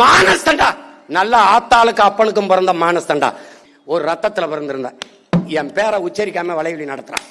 மானஸ்தண்டா நல்ல ஆத்தாளுக்கு அப்பனுக்கும் பிறந்த மானஸ்தண்டா ஒரு ரத்தத்துல பிறந்திருந்தா. என் பேரை உச்சரிக்காம வலைவலி நடத்துறான்.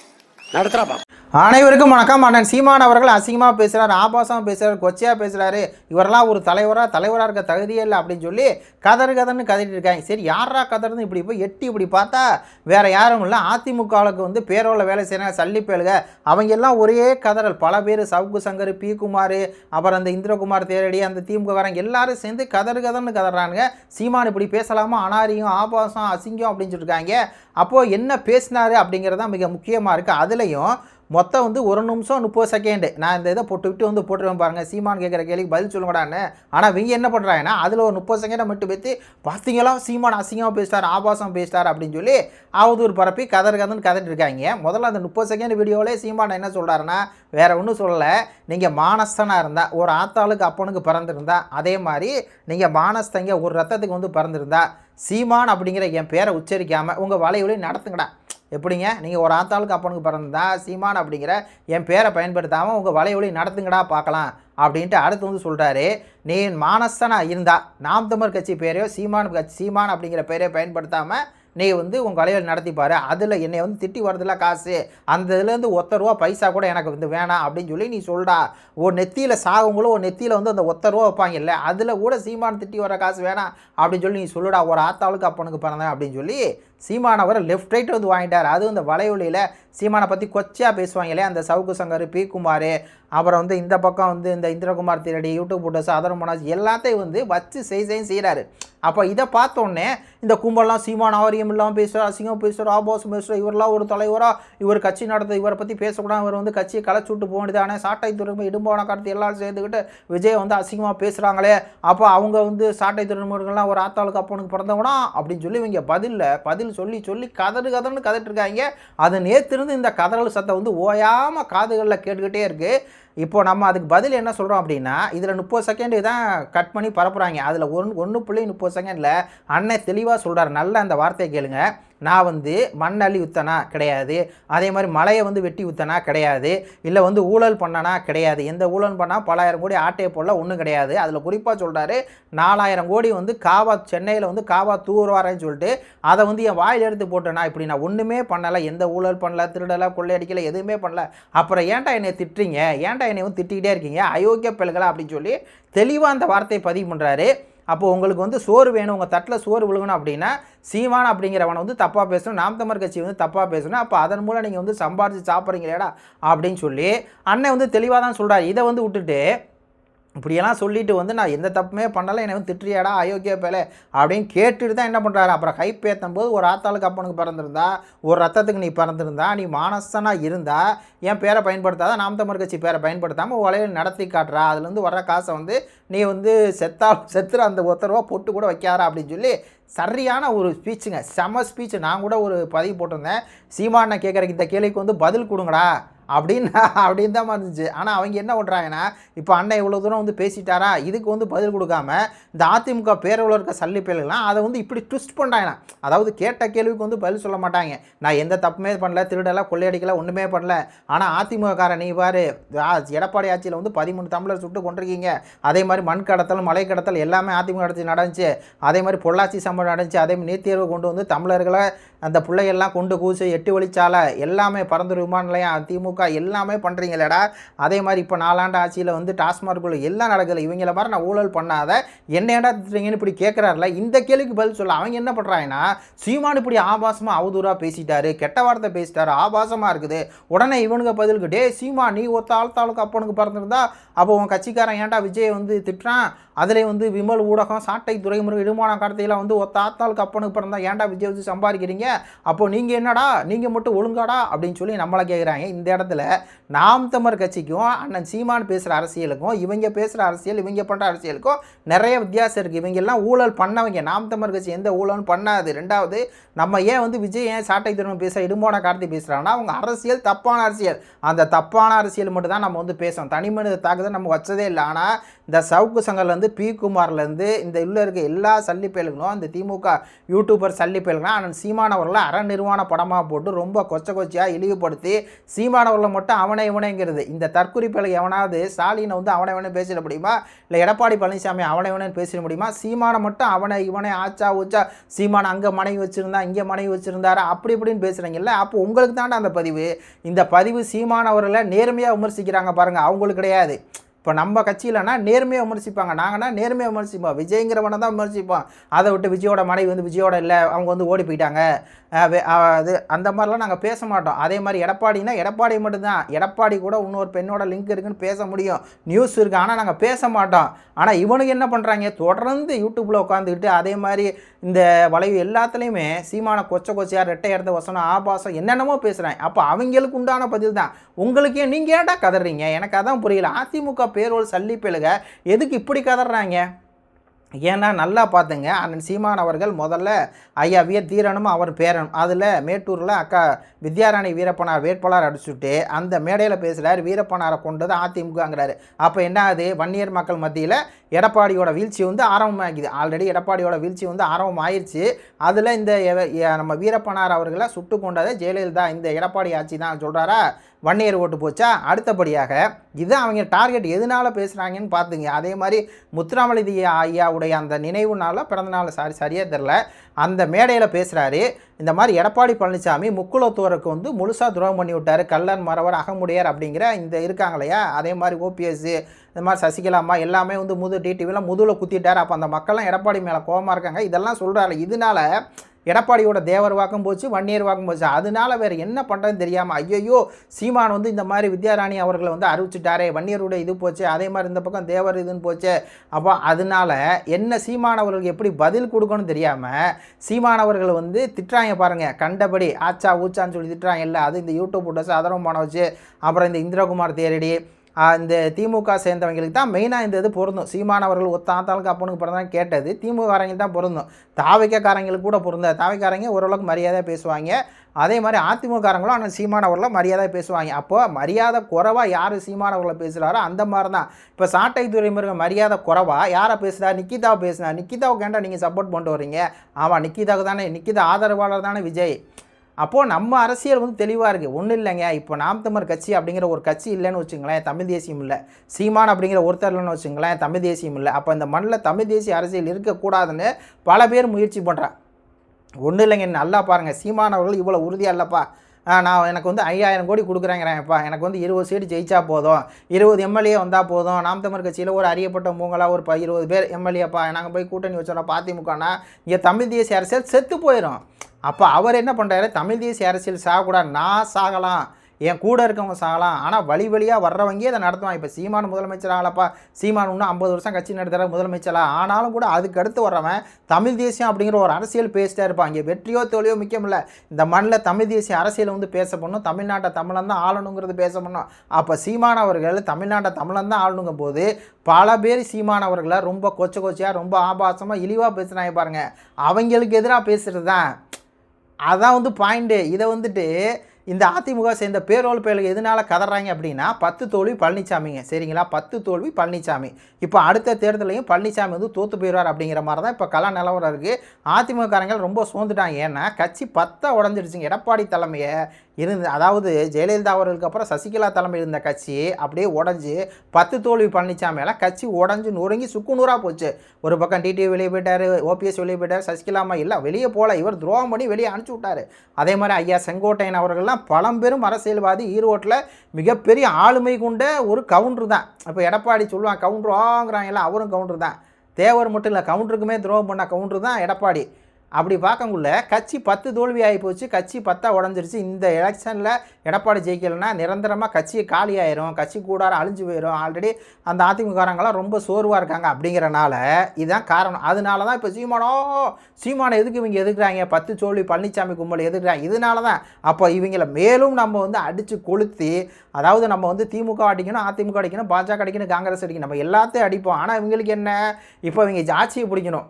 நடத்துறாப்பா. அனைவருக்கும் வணக்கம். அண்ணன் சீமான் அவர்கள் அசிங்கமாக பேசுகிறார் ஆபாசமாக பேசுகிறார் கொச்சையாக பேசுகிறாரு இவரெல்லாம் ஒரு தலைவராக தலைவராக இருக்க தகுதியே இல்லை அப்படின்னு சொல்லி கதறு கதர்னு கதறிட்டு இருக்காங்க. சரி யாரா கதர்னு இப்படி போய் எட்டி இப்படி பார்த்தா வேற யாரும் இல்லை. அதிமுகவுக்கு வந்து பேரோவில் வேலை செய்கிறாங்க சல்லிப்பேலுக அவங்க எல்லாம் ஒரே கதறல். பல பேர் சவுக்கு சங்கர் பி குமார் அப்புறம் அந்த இந்திரகுமார் தேரடி அந்த திமுககாரங்க எல்லாரும் சேர்ந்து கதறு கதர்னு கதறானுங்க. சீமான் இப்படி பேசலாமா? அனாரியம் ஆபாசம் அசிங்கம் அப்படின்னு சொல்லியிருக்காங்க அப்போது என்ன பேசினாரு அப்படிங்கிறது தான் மிக முக்கியமாக இருக்குது அதில் இதுலேயும் மொத்தம் வந்து ஒரு நிமிஷம் முப்பது செகண்டு நான் இந்த இதை போட்டு விட்டு வந்து போட்டுருவேன் பாருங்கள் சீமான் கேட்குற கேள்விக்கு பதில் சொல்லுங்கடான்னு. ஆனால் இவங்க என்ன பண்ணுறாங்கன்னா அதில் ஒரு முப்பது செகண்டை மட்டும் பேசி பார்த்தீங்களா சீமான் அசிங்கமாக பேசிட்டார் ஆபாசம் பேசிட்டார் அப்படின்னு சொல்லி அவதூர் பரப்பி கதர் கதன்னு கதட்டு இருக்காங்க. முதல்ல அந்த முப்பது செகண்ட் வீடியோவிலே சீமான் என்ன சொல்கிறாருன்னா வேறு ஒன்றும் சொல்லலை. நீங்கள் மானஸ்தனாக இருந்தால் ஒரு ஆத்தாளுக்கு அப்பனுக்கு பிறந்திருந்தா அதே மாதிரி நீங்கள் மானஸ்தங்க ஒரு ரத்தத்துக்கு வந்து பிறந்திருந்தா சீமான் அப்படிங்கிற என் பேரை உச்சரிக்காமல் உங்கள் வலையொலி நடத்துங்கடா. எப்படிங்க? நீங்கள் ஒரு ஆத்தாளுக்கு அப்பனுக்கு பிறந்ததா? சீமான் அப்படிங்கிற என் பேரை பயன்படுத்தாமல் உங்கள் வலையொலி நடத்துங்கடா பார்க்கலாம் அப்படின்ட்டு அடுத்து வந்து சொல்கிறாரு நீ மானசனாக இருந்தா நாம் தமிழ் கட்சி பேரையோ சீமான் கட்சி சீமான் அப்படிங்கிற பேரையோ பயன்படுத்தாமல் நீ வந்து உங்கள் வலையொலி நடத்திப்பார் அதில் என்னை வந்து திட்டி வரதில்ல காசு. அந்த இதுலேருந்து ஒத்த ரூபா பைசா கூட எனக்கு வந்து வேணாம் அப்படின்னு சொல்லி நீ சொல்டா ஓ நெத்தியில் சாகுங்களும் ஒரு நெத்தியில் வந்து அந்த ஒத்த ரூபா வைப்பாங்கல்ல அதில் கூட சீமான் திட்டி வர காசு வேணாம் அப்படின்னு சொல்லி நீ சொல்லுடா. ஒரு ஆத்தாளுக்கு அப்பனுக்கு பிறந்தேன் அப்படின்னு சொல்லி சீமானவர் லெஃப்ட் ரைட் வந்து வாங்கிட்டார். அதுவும் இந்த வலையொலியில் சீமானை பற்றி கொச்சையாக பேசுவாங்களே அந்த சவுக்கு சங்கர் பி குமார் அப்புறம் வந்து இந்த பக்கம் வந்து இந்த இந்திரகுமார் திரடி யூடியூப் போட்டோஸ் அதர் மனோஜ் எல்லாத்தையும் வந்து வச்சு செய் செய்யும் செய்கிறாரு அப்போ இதை பார்த்தோன்னே இந்த கும்பலாம் சீமான் ஆவரியம் இல்லாமல் பேசுகிறார் அசிங்கம் பேசுகிறார் ஆபாசம் பேசுகிறார் இவரெல்லாம் ஒரு தலைவராக இவர் கட்சி நடத்த இவரை பற்றி பேசக்கூடாது இவர் வந்து கட்சியை களைச்சு விட்டு போக ஆனால் சாட்டை துறைமுக இடும்பான கடத்தி எல்லாரும் சேர்ந்துக்கிட்டு விஜய் வந்து அசிங்கமாக பேசுகிறாங்களே அப்போ அவங்க வந்து சாட்டை துறைமுகங்கள்லாம் ஒரு ஆத்தாளுக்கு அப்பனுக்கு பிறந்தவனா அப்படின்னு சொல்லி இவங்க பதிலில் பதில் சொல்லி சொல்லி கதறு கதறுன்னு கதட்டு இருக்காங்க. அது நேத்திருந்து இந்த கதறல் சத்தம் வந்து ஓயாமல் காதுகளில் கேட்டுக்கிட்டே இருக்குது இப்போ நம்ம அதுக்கு பதில் என்ன சொல்கிறோம் அப்படின்னா இதில் முப்பது செகண்டு தான் கட் பண்ணி பரப்புகிறாங்க அதில் ஒன்று ஒன்று புள்ளி முப்பது செகண்டில் அண்ணன் தெளிவாக சொல்கிறார் நல்ல அந்த வார்த்தையை கேளுங்கள் நான் வந்து மண் அள்ளி ஊத்தனா கிடையாது. அதே மாதிரி மலையை வந்து வெட்டி ஊத்தனா கிடையாது. இல்லை வந்து ஊழல் பண்ணனா கிடையாது. எந்த ஊழல் பண்ணால் பலாயிரம் கோடி ஆட்டையை போடல ஒன்றும் கிடையாது. அதில் குறிப்பாக சொல்கிறாரு நாலாயிரம் கோடி வந்து காவா சென்னையில் வந்து காவா தூர்வாரேன்னு சொல்லிட்டு அதை வந்து என் வாயில் எடுத்து போட்டேனா இப்படி நான் ஒன்றுமே பண்ணலை எந்த ஊழல் பண்ணல திருடலை கொள்ளையடிக்கலை எதுவுமே பண்ணல. அப்புறம் ஏன்டா என்னை திட்டுறீங்க? ஏன்டா என்னை வந்து திட்டிக்கிட்டே இருக்கீங்க? அயோக்கிய பிள்ளைகளா அப்படின்னு சொல்லி தெளிவாக அந்த வார்த்தையை பதிவு பண்ணுறாரு அப்போ உங்களுக்கு வந்து சோறு வேணும் உங்கள் தட்டில் சோறு விழுகணும் அப்படின்னா சீமான் அப்படிங்கிறவனை வந்து தப்பாக பேசணும் நாம் தமிழ் கட்சி வந்து தப்பாக பேசணும் அப்போ அதன் மூலம் நீங்கள் வந்து சம்பாரித்து சாப்பிட்றீங்களேடா அப்படின்னு சொல்லி அண்ணன் வந்து தெளிவாக தான் சொல்கிறார் இதை வந்து விட்டுட்டு இப்படியெல்லாம் சொல்லிட்டு வந்து நான் எந்த தப்புமே பண்ணலை என்னை திட்டுறியாடா அயோக்கிய பேலே அப்படின்னு கேட்டுட்டு தான் என்ன பண்ணுறாரு அப்புறம் ஹைப் ஏற்றும் போது ஒரு ஆத்தாளுக்கு அப்பனுக்கு பிறந்திருந்தா ஒரு ரத்தத்துக்கு நீ பிறந்திருந்தா நீ மானசனாக இருந்தா என் பேரை பயன்படுத்தாத நாம் தமிழ் கட்சி பேரை பயன்படுத்தாமல் உலையை நடத்தி காட்டுறா. அதுலேருந்து வர்ற காசை வந்து நீ வந்து செத்தா செத்துற அந்த ஒத்தரவா பொட்டு கூட வைக்காரா அப்படின்னு சொல்லி சரியான ஒரு ஸ்பீச்சுங்க செம ஸ்பீச் நான் கூட ஒரு பதிவு போட்டிருந்தேன். சீமானை கேட்குறக்கு இந்த கேள்விக்கு வந்து பதில் கொடுங்கடா. அப்படின்னு அப்படின்னு தான் இருந்துச்சு ஆனால் அவங்க என்ன பண்ணுறாங்கன்னா இப்போ அண்ணன் இவ்வளோ தூரம் வந்து பேசிட்டாரா இதுக்கு வந்து பதில் கொடுக்காம இந்த அதிமுக பேரவில் இருக்க சல்லி பேர்கள்லாம் அதை வந்து இப்படி ட்விஸ்ட் பண்ணுறாங்கண்ணா அதாவது கேட்ட கேள்விக்கு வந்து பதில் சொல்ல மாட்டாங்க. நான் எந்த தப்புமே பண்ணல திருடலை கொள்ளையடிக்கல ஒன்றுமே பண்ணல. ஆனால் அதிமுகக்காரன் நீ பாரு எடப்பாடி ஆட்சியில் வந்து பதிமூணு தமிழர் சுட்டு கொண்டிருக்கீங்க அதே மாதிரி மண் கடத்தல் மலை கடத்தல் எல்லாமே அதிமுக ஆட்சி நடந்துச்சு. அதே மாதிரி பொள்ளாச்சி சம்பவம் நடந்துச்சு. அதே மாதிரி நீர் தேர்வு கொண்டு வந்து தமிழர்களை அந்த பிள்ளைகள்லாம் கொண்டு கூச்சு எட்டு வழிச்சாலை எல்லாமே பரந்தூர் விமான நிலையம் திமுக எல்லாமே பண்ணுறீங்களடா அதே மாதிரி இப்போ நாலாண்டு ஆட்சியில் வந்து டாஸ்மார்க்குள்ள எல்லாம் நடக்கல. இவங்கள மாதிரி நான் ஊழல் பண்ணாத. என்ன ஏடா திட்டுறீங்கன்னு இப்படி கேட்குறாருல இந்த கேள்விக்கு பதில் சொல்ல அவங்க என்ன பண்ணுறாங்கன்னா சீமான் இப்படி ஆபாசமாக அவதூறாக பேசிட்டாரு. கெட்ட வார்த்தை பேசிட்டாரு. ஆபாசமாக இருக்குது. உடனே இவனுக்கு பதிலுக்கு டே சீமா நீ ஒத்த ஆழ்த்தாளுக்கு அப்பனுக்கு பிறந்திருந்தா அப்போ உன் கட்சிக்காரன் ஏன்டா விஜய் வந்து திட்டுறான்? அதிலே வந்து விமல் ஊடகம் சாட்டை துறைமுருகன் இடுமான கார்த்தையில் வந்து ஒத்த ஆத்தாளுக்கு அப்பனுக்கு பிறந்தா ஏன்டா விஜய் வச்சு சம்பாதிக்கிறீங்க? அப்போ நீங்கள் என்னடா? நீங்கள் மட்டும் ஒழுங்காடா? அப்படின்னு சொல்லி நம்மளை கேட்குறாங்க இந்த இடத்துல நாம் தமிழ் கட்சிக்கும் அண்ணன் சீமான் பேசுகிற அரசியலுக்கும் இவங்க பேசுகிற அரசியல் இவங்க பண்ணுற அரசியலுக்கும் நிறைய வித்தியாசம் இருக்குது இவங்கெல்லாம் ஊழல் பண்ணவங்க. நாம் தமிழ் கட்சி எந்த ஊழலும் பண்ணாது. ரெண்டாவது நம்ம ஏன் வந்து விஜய் ஏன் சாட்டை திரும்ப பேசுகிற இடும்போன கார்த்தி பேசுகிறாங்கன்னா அவங்க அரசியல் தப்பான அரசியல். அந்த தப்பான அரசியல் மட்டும் தான் நம்ம வந்து பேசணும். தனி மனித தாக்குதல் நம்ம வச்சதே இல்லை. ஆனால் இந்த சவுக்கு சங்கர்லேருந்து பி குமார்லேருந்து இந்த உள்ள இருக்க எல்லா சல்லி பயல்களும் இந்த திமுக யூடியூபர் சல்லி பயல்களும் அண்ணன் சீமானவர்களை அற நிர்வாண படமாக போட்டு ரொம்ப கொச்ச கொச்சையாக இழிவுபடுத்தி சீமானவர்களை மட்டும் அவனை இவனைங்கிறது. இந்த தற்குறிப்பில் எவனாவது ஸ்டாலினை வந்து அவனை இவனை பேசிட முடியுமா? இல்லை எடப்பாடி பழனிசாமி அவனை இவனு பேசிட முடியுமா? சீமானை மட்டும் அவனை இவனை ஆச்சா ஊச்சா சீமானை அங்கே மனைவி வச்சுருந்தா இங்கே மனைவி வச்சுருந்தாரு? அப்படி இப்படின்னு பேசுகிறீங்கல்ல அப்போ உங்களுக்கு தாண்டா அந்த பதிவு. இந்த பதிவு சீமானவர்களை நேர்மையாக விமர்சிக்கிறாங்க பாருங்கள் அவங்களுக்கு கிடையாது. இப்போ நம்ம கட்சியிலனா நேர்மையாக விமர்சிப்பாங்க. நாங்கன்னா நேர்மையாக விமர்சிப்போம். விஜய்ங்கிறவனை தான் விமர்சிப்போம். அதை விட்டு விஜயோட மனைவி வந்து விஜயோட இல்லை அவங்க வந்து ஓடி போயிட்டாங்க. அது அந்த மாதிரிலாம் நாங்கள் பேச மாட்டோம். அதே மாதிரி எடப்பாடினா எடப்பாடி மட்டும்தான். எடப்பாடி கூட இன்னொரு பெண்ணோட லிங்க் இருக்குன்னு பேச முடியும். நியூஸ் இருக்குது ஆனால் நாங்கள் பேச மாட்டோம். ஆனால் இவனுக்கு என்ன பண்ணுறாங்க தொடர்ந்து யூடியூப்பில் உட்காந்துக்கிட்டு அதே மாதிரி இந்த வளைவு எல்லாத்துலேயுமே சீமான கொச்ச கொச்சையாக ரெட்டை இடத்த வசனம் ஆபாசம் என்னென்னமோ பேசுகிறாங்க அப்போ அவங்களுக்கு உண்டான பதில் தான். உங்களுக்கே நீங்கள் ஏன்டா கதறீங்க? எனக்கு அதான் புரியல. அதிமுக பேரோல் சல்லி பெழுக எதுக்கு இப்படி கதறாங்க? ஏன்னா நல்லா பார்த்துங்க அண்ணன் சீமான் அவர்கள் முதல்ல ஐயா வீர தீரனும் அவர் பேரனும் அதில் மேட்டூரில் அக்கா வித்யாராணி வீரப்பனார் வேட்பாளர் அடிச்சுட்டு அந்த மேடையில் பேசுகிறார் வீரப்பனாரை தான் அதிமுகங்கிறாரு. அப்போ என்ன ஆகுது? வன்னியர் மக்கள் மத்தியில் எடப்பாடியோட வீழ்ச்சி வந்து ஆரம்பமாகிது. ஆல்ரெடி எடப்பாடியோட வீழ்ச்சி வந்து ஆரம்பம் ஆயிடுச்சு அதில் இந்த நம்ம வீரப்பனார் அவர்களை சுட்டு கொண்டதை ஜெயலலிதா இந்த எடப்பாடி ஆட்சி தான் சொல்கிறாரா வன்னியர் ஓட்டு போச்சா? அடுத்தபடியாக இதுதான் அவங்க டார்கெட் எதனால பேசுகிறாங்கன்னு பார்த்துங்க. அதே மாதிரி முத்துராமலிதி ஐயாவுடைய அந்த நினைவு நாளில் பிறந்த நாள் சாரி சரியாக தெரில அந்த மேடையில் பேசுகிறாரு இந்த மாதிரி எடப்பாடி பழனிசாமி முக்குலத்தோருக்கு வந்து முழுசாக துரோகம் பண்ணி விட்டார். கல்லன் மறவர் அகமுடையார் அப்படிங்கிற இந்த இருக்காங்க இல்லையா? அதே மாதிரி ஓபிஎஸ் இந்த மாதிரி சசிகலாமா எல்லாமே வந்து முது டிடிவிலாம் முதுவில் குத்திட்டார். அப்போ அந்த மக்கள்லாம் எடப்பாடி மேலே கோபமாக இருக்காங்க. இதெல்லாம் சொல்கிறாரு இதனால எடப்பாடியோட தேவர் வாக்கம் போச்சு வன்னியர் வாக்கம் போச்சு. அதனால வேறு என்ன பண்ணுறதுன்னு தெரியாமல் ஐயையோ சீமான் வந்து இந்த மாதிரி வித்யாராணி அவர்களை வந்து அறிவிச்சிட்டாரே வன்னியரோட இது போச்சு அதே மாதிரி இந்த பக்கம் தேவர் இதுன்னு போச்சு. அப்போ அதனால என்ன சீமான் அவர்களுக்கு எப்படி பதில் கொடுக்கணும்னு தெரியாமல் சீமானவர்கள் வந்து திட்டுறாங்க பாருங்கள் கண்டபடி ஆச்சா ஊச்சான்னு சொல்லி திட்டுறாங்க. இல்லை அது இந்த யூடியூப் போட்டு ஆதரவு பண்ண வச்சு அப்புறம் இந்த இந்திரகுமார் தேரடி இந்த திமுக சேர்ந்தவங்களுக்கு தான் மெயினாக இந்த இது பொருந்தும். சீமானவர்கள் ஒத்த ஆத்தாளுக்கு அப்பனுக்கு பிறந்தான் கேட்டது. திமுககாரங்களுக்கு தான் பொருந்தும். தாவைக்காரங்களுக்கு கூட பொருந்தாது. தாவைக்காரங்க ஓரளவுக்கு மரியாதையாக பேசுவாங்க. அதே மாதிரி அதிமுககாரங்களும் ஆனால் சீமானவர்களை மரியாதையாக பேசுவாங்க. அப்போ மரியாதை குறைவாக யார் சீமானவர்களை பேசுகிறாரோ அந்த மாதிரி தான் இப்போ சாட்டை துறைமுருகன் மரியாதை குறைவாக யாரை பேசுகிறா நிக்கிதாவை பேசுனா நிக்கிதாவுக்கு ஏன்டா நீங்கள் சப்போர்ட் பண்ணிட்டு வரீங்க ஆமாம் நிக்கிதாவுக்கு தானே நிக்கிதா ஆதரவாளர் தானே விஜய். அப்போது நம்ம அரசியல் வந்து தெளிவாக இருக்குது ஒன்றும் இல்லைங்க. இப்போ நாம் தமிழர் கட்சி அப்படிங்கிற ஒரு கட்சி இல்லைன்னு வச்சுங்களேன் தமிழ் தேசியம் இல்லை. சீமான் அப்படிங்கிற ஒருத்தர் இல்லைன்னு வச்சுங்களேன் தமிழ் தேசியம் இல்லை. அப்போ இந்த மண்ணில் தமிழ் தேசிய அரசியல் இருக்கக்கூடாதுன்னு பல பேர் முயற்சி பண்ணுறான் ஒன்றும் இல்லைங்க. நல்லா பாருங்கள் சீமான் அவர்கள் இவ்வளோ உறுதியாக இல்லைப்பா. நான் எனக்கு வந்து ஐயாயிரம் கோடி கொடுக்குறேங்கிறேன்ப்பா. எனக்கு வந்து இருபது சீட்டு ஜெயிச்சா போதும். இருபது எம்எல்ஏ வந்தால் போதும். நாம் தமிழ் கட்சியில் ஒரு அறியப்பட்ட மூங்கலாக ஒரு ப இருபது பேர் எம்எல்ஏப்பா. நாங்கள் போய் கூட்டணி வச்சோம் அதிமுகனா இங்கே தமிழ் தேசிய அரசியல் செத்து போயிடும் அப்போ அவர் என்ன பண்ணுறாரு தமிழ் தேசிய அரசியல் சாகக்கூடாது நான் சாகலாம். என் கூட இருக்கவங்க சாகலாம். ஆனால் வழி வழியாக வர்றவங்க இதை நடத்துவான் இப்போ சீமான் முதலமைச்சர் ஆகலப்பா சீமான் இன்னும் ஐம்பது வருஷம் கட்சி நடத்துகிற முதலமைச்சரா? ஆனாலும் கூட அதுக்கு அடுத்து வர்றவன் தமிழ் தேசியம் அப்படிங்கிற ஒரு அரசியல் பேசிட்டே இருப்பான். இங்கே வெற்றியோ தோல்வியோ முக்கியம் இல்லை. இந்த மண்ணில் தமிழ் தேசிய அரசியல் வந்து பேச தமிழ்நாட்டை தமிழன் தான் ஆளணுங்கிறது பேச பண்ணணும் அப்போ சீமான் அவர்கள் தமிழ்நாட்டை தமிழன் தான் ஆளணுங்க போது பல பேர் சீமான் அவர்களை ரொம்ப கொச்ச கொச்சையாக ரொம்ப ஆபாசமாக இழிவாக பேசுனாங்க பாருங்கள் அவங்களுக்கு எதிராக பேசுகிறது தான். அதான் வந்து பாயிண்ட்டு இதை வந்துட்டு இந்த அதிமுக சேர்ந்த பேரோல் பேருக்கு எதனால கதறாங்க அப்படின்னா பத்து தோல்வி பழனிசாமிங்க சரிங்களா? பத்து தோல்வி பழனிசாமி இப்போ அடுத்த தேர்தலையும் பழனிசாமி வந்து தோற்று போயிடுவார் அப்படிங்கிற மாதிரி தான் இப்போ கலா நிலவரம் இருக்குது அதிமுககாரங்க ரொம்ப சோர்ந்துட்டாங்க. ஏன்னா கட்சி பத்தை உடஞ்சிடுச்சுங்க எடப்பாடி தலைமையை இருந்து அதாவது ஜெயலலிதா அவர்களுக்கு அப்புறம் சசிகலா தலைமையில் இருந்த கட்சி அப்படியே உடஞ்சி பத்து தோல்வி பழனிசாமியெல்லாம் கட்சி உடஞ்சி நொறுங்கி சுக்குநூறாக போச்சு. ஒரு பக்கம் டிடி வெளியே போயிட்டார் ஓபிஎஸ் வெளியே போயிட்டார் சசிகலாமா இல்லை வெளியே போகல இவர் துரோகம் பண்ணி வெளியே அனுப்பிச்சி விட்டார். அதே மாதிரி ஐயா செங்கோட்டையன் அவர்கள்லாம் பழம்பெரும் அரசியல்வாதி ஈரோட்டில் மிகப்பெரிய ஆளுமை கொண்ட ஒரு கவுண்டர் தான். இப்போ எடப்பாடி சொல்லுவான் கவுண்டர் எல்லாம் அவரும் கவுண்டர் தான். தேவர் மட்டும் இல்லை கவுண்டருக்குமே துரோகம் பண்ண கவுண்டர் தான் எடப்பாடி. அப்படி பார்க்கக்குள்ள கட்சி பத்து தோல்வி ஆகி போச்சு கட்சி பத்தாக உடஞ்சிருச்சு. இந்த எலெக்ஷனில் எடப்பாடி ஜெயிக்கலைன்னா நிரந்தரமாக கட்சி காலி ஆயிரும் கட்சி கூடாரம் அழிஞ்சு போயிடும் ஆல்ரெடி அந்த அதிமுககாரங்களாம் ரொம்ப சோர்வாக இருக்காங்க அப்படிங்கிறனால இதுதான் காரணம். அதனால தான் இப்போ சீமானோ சீமானை எதுக்கு இவங்க எதுக்குறாங்க பத்து தோல்வி பழனிசாமி கும்பல் எதுக்குறாங்க இதனால தான் அப்போ இவங்கள மேலும் நம்ம வந்து அடித்து கொளுத்தி அதாவது நம்ம வந்து திமுக அடிக்கணும் அதிமுக அடிக்கணும் பாஜக அடிக்கணும் காங்கிரஸ் அடிக்கணும் நம்ம எல்லாத்தையும் அடிப்போம். ஆனால் இவங்களுக்கு என்ன? இப்போ இவங்க ஆட்சியை பிடிக்கணும்.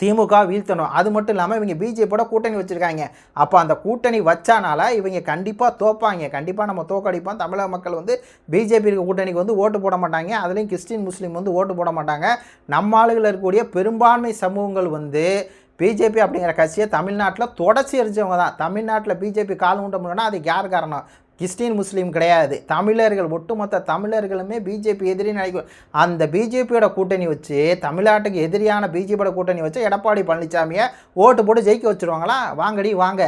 திமுக வீழ்த்தணும். அது மட்டும் இல்லாமல் இவங்க பிஜேபியோட கூட்டணி வச்சுருக்காங்க. அப்போ அந்த கூட்டணி வச்சானால இவங்க கண்டிப்பாக தோப்பாங்க. கண்டிப்பாக நம்ம தோக்கடிப்போம். தமிழக மக்கள் வந்து பிஜேபி இருக்க கூட்டணிக்கு வந்து ஓட்டு போட மாட்டாங்க. அதுலேயும் கிறிஸ்டின் முஸ்லீம் வந்து ஓட்டு போட மாட்டாங்க. நம்ம ஆளுகளில் இருக்கக்கூடிய பெரும்பான்மை சமூகங்கள் வந்து பிஜேபி அப்படிங்கிற கட்சியை தமிழ்நாட்டில் தொடச்சி எரிஞ்சவங்க தான். தமிழ்நாட்டில் பிஜேபி கால் ஊண்ட முடியும்னா அதுக்கு யார் காரணம்? கிறிஸ்டின் முஸ்லீம் கிடையாது. தமிழர்கள் ஒட்டுமொத்த தமிழர்களுமே பிஜேபி எதிரி நினைக்கும் அந்த பிஜேபியோட கூட்டணி வச்சு தமிழ்நாட்டுக்கு எதிரியான பிஜேபியோட கூட்டணி வச்சு எடப்பாடி பழனிசாமியை ஓட்டு போட்டு ஜெயிக்க வச்சுருவாங்களா? வாங்கடி வாங்க.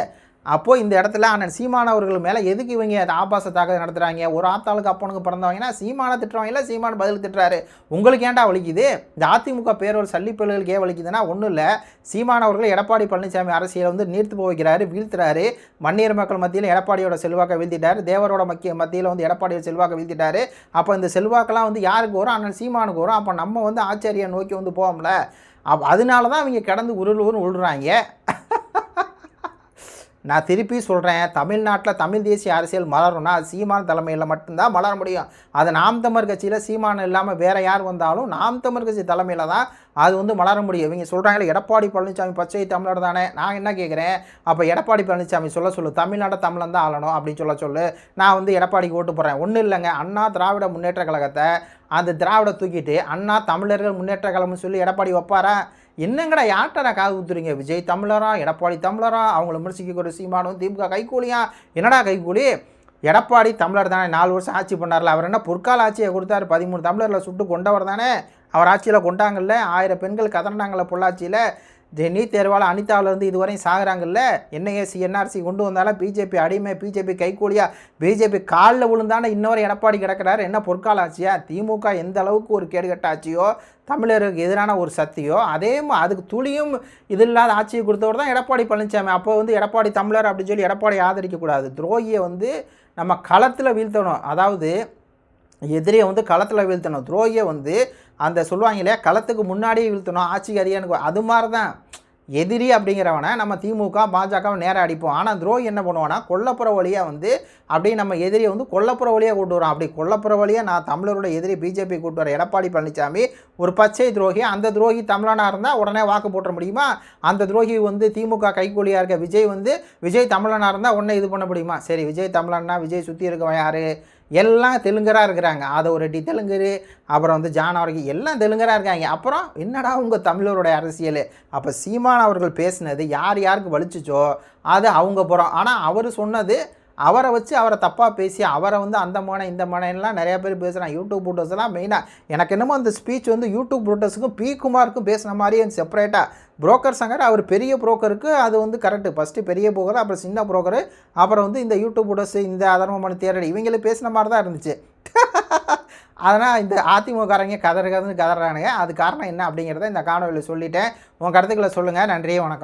அப்போது இந்த இடத்துல அண்ணன் சீமான் அவர்கள் மேலே எதுக்கு இவங்க ஆபாச தாக்குதல் நடத்துகிறாங்க ஒரு ஆத்தாளுக்கு அப்பனுக்கு பிறந்தவங்கன்னா சீமானை திட்டுறவங்க இல்லை சீமான் பதில் திட்டுறாரு. உங்களுக்கு ஏன்டா வலிக்குது? இந்த அதிமுக பேரோர் சல்லிப்பல்களுக்கு ஏன் வலிக்குதுன்னா ஒன்றும் இல்லை. சீமான் அவர்கள் எடப்பாடி பழனிசாமி அரசியலை வந்து நீர்த்து போகிறாரு வீழ்த்துறாரு. மன்னியர் மக்கள் மத்தியில் எடப்பாடியோட செல்வாக்கை வீழ்த்திட்டாரு. தேவரோட மக்கிய மத்தியில் வந்து எடப்பாடியோட செல்வாக்கை வீழ்த்திட்டாரு. அப்போ இந்த செல்வாக்கெல்லாம் வந்து யாருக்கு வரும்? அண்ணன் சீமானுக்கு வரும். அப்போ நம்ம வந்து ஆச்சாரியை நோக்கி வந்து போவோம்ல. அப் அதனால தான் அவங்க கடந்து உருள் உருள் உருள்றாங்க. நான் திருப்பி சொல்கிறேன் தமிழ்நாட்டில் தமிழ் தேசிய அரசியல் மலரும்னா அது சீமான் தலைமையில் மட்டும்தான் மலர முடியும். அது நாம் தமிழ் கட்சியில் சீமான் இல்லாமல் வேறு யார் வந்தாலும் நாம் தமிழ் கட்சி தலைமையில் தான் அது வந்து மலர முடியும். இவங்க சொல்கிறாங்களே எடப்பாடி பழனிசாமி பச்சை தமிழர் தானே? நான் என்ன கேட்குறேன் அப்போ எடப்பாடி பழனிசாமி சொல்ல சொல்லு தமிழ்நாட்டை தமிழன் தான் ஆளணும் அப்படின்னு சொல்ல சொல்லு. நான் வந்து எடப்பாடிக்கு ஓட்டு போடுறேன். ஒன்றும் இல்லைங்க அண்ணா திராவிட முன்னேற்ற கழகத்தை அந்த திராவிட தூக்கிட்டு அண்ணா தமிழர்கள் முன்னேற்ற கழகம்னு சொல்லி எடப்பாடி வைப்பாரா? என்னங்கடா யார்கிட்ட காது குத்துறீங்க? விஜய் தமிழரா? எடப்பாடி தமிழரா? அவங்கள விமர்சிக்கக்கூடிய சீமானும் திமுக கைக்கூலியா என்னடா கைக்கூலி எடப்பாடி தமிழர் தானே நாலு வருஷம் ஆட்சி பண்ணார்ல. அவர் என்ன பொற்கால ஆட்சியை கொடுத்தாரு? பதிமூணு தமிழரில் சுட்டு கொண்டவர் தானே? அவர் ஆட்சியில் கொண்டாங்கல்ல? ஆயிரம் பெண்கள் கதறினாங்கள பொள்ளாச்சியில்? நீட் தேர்வால் அனிதாவிலேருந்து இதுவரையும் சாகிறாங்கல்ல? என்ஐஎஸ்சி என்ஆர்சி கொண்டு வந்தாலும் பிஜேபி அடிமை பிஜேபி கைக்கூலியா பிஜேபி காலில் விழுந்தானே இன்னொரு எடப்பாடி கிடக்கிறாரு. என்ன பொற்கால ஆட்சியா? திமுக எந்த அளவுக்கு ஒரு கேடுகட்ட ஆட்சியோ தமிழருக்கு எதிரான ஒரு சக்தியோ அதே அதுக்கு துளியும் இது இல்லாத ஆட்சியை கொடுத்தவர் தான் எடப்பாடி பழனிசாமி அப்போ வந்து எடப்பாடி தமிழர் அப்படின்னு சொல்லி எடப்பாடி ஆதரிக்கக்கூடாது துரோகியை வந்து நம்ம களத்தில் வீழ்த்தணும். அதாவது எதிரியை வந்து களத்தில் வீழ்த்தணும். துரோகியை வந்து அந்த சொல்லுவாங்க இல்லையா களத்துக்கு முன்னாடியே வீழ்த்தணும் ஆட்சிக்கு அதிகாரம் அது மாதிரி தான் எதிரி அப்படிங்கிறவனை நம்ம திமுக பாஜக நேராக அடிப்போம். ஆனால் துரோகி என்ன பண்ணுவானா கொல்லப்புற வழியாக வந்து அப்படியே நம்ம எதிரியை வந்து கொல்லப்புற வழியாக கூட்டு வரோம் அப்படி கொல்லப்புற வழியாக நான் தமிழரோட எதிரி பிஜேபி கூட்டு வர எடப்பாடி பழனிசாமி ஒரு பச்சை துரோகி அந்த துரோகி தமிழனாக இருந்தால் உடனே வாக்கு போட்டுற முடியுமா? அந்த துரோகி வந்து திமுக கைக்கூலியாக இருக்க விஜய் வந்து விஜய் தமிழனாக இருந்தால் உடனே இது பண்ண முடியுமா? சரி விஜய் தமிழன்னா விஜய் சுற்றி இருக்கவன் யார்? எல்லாம் தெலுங்கராக இருக்கிறாங்க. அதை ஒரு டி தெலுங்கு அப்புறம் வந்து ஜானவரகி எல்லாம் தெலுங்கராக இருக்காங்க. அப்புறம் என்னடா உங்கள் தமிழருடைய அரசியல்? அப்போ சீமான் அவர்கள் பேசினது யார் யாருக்கு வலிச்சிச்சோ அது அவங்க புறம். ஆனால் அவர் சொன்னது அவரை வச்சு அவரை தப்பாக பேசி அவரை வந்து அந்த மோனை இந்த மோனைலாம் நிறைய பேர் பேசுகிறான் யூடியூப் ப்ரூட்டர்ஸ் எல்லாம் மெயினாக எனக்கு என்னமோ அந்த ஸ்பீச் வந்து யூடியூப் ப்ரூட்டர்ஸுக்கும் பி குமாருக்கும் பேசின மாதிரியே செப்பரேட்டாக புரோக்கர் சங்கர் அவர் பெரிய புரோக்கருக்கு அது வந்து கரெக்டு ஃபஸ்ட்டு பெரிய புரோக்கர் அப்புறம் சின்ன புரோக்கர் அப்புறம் வந்து இந்த யூடியூப் ப்ரூட்டர்ஸ் இந்த அதர்மமான தேரடி இவங்களே பேசின மாதிரி தான் இருந்துச்சு. அதனால் இந்த அதிமுககாரங்க கதறு கதன்னு கதறானுங்க. அது காரணம் என்ன அப்படிங்கிறத இந்த காணொலியில் சொல்லிட்டேன். உங்கள் கருத்துக்களை சொல்லுங்கள் நன்றி வணக்கம்.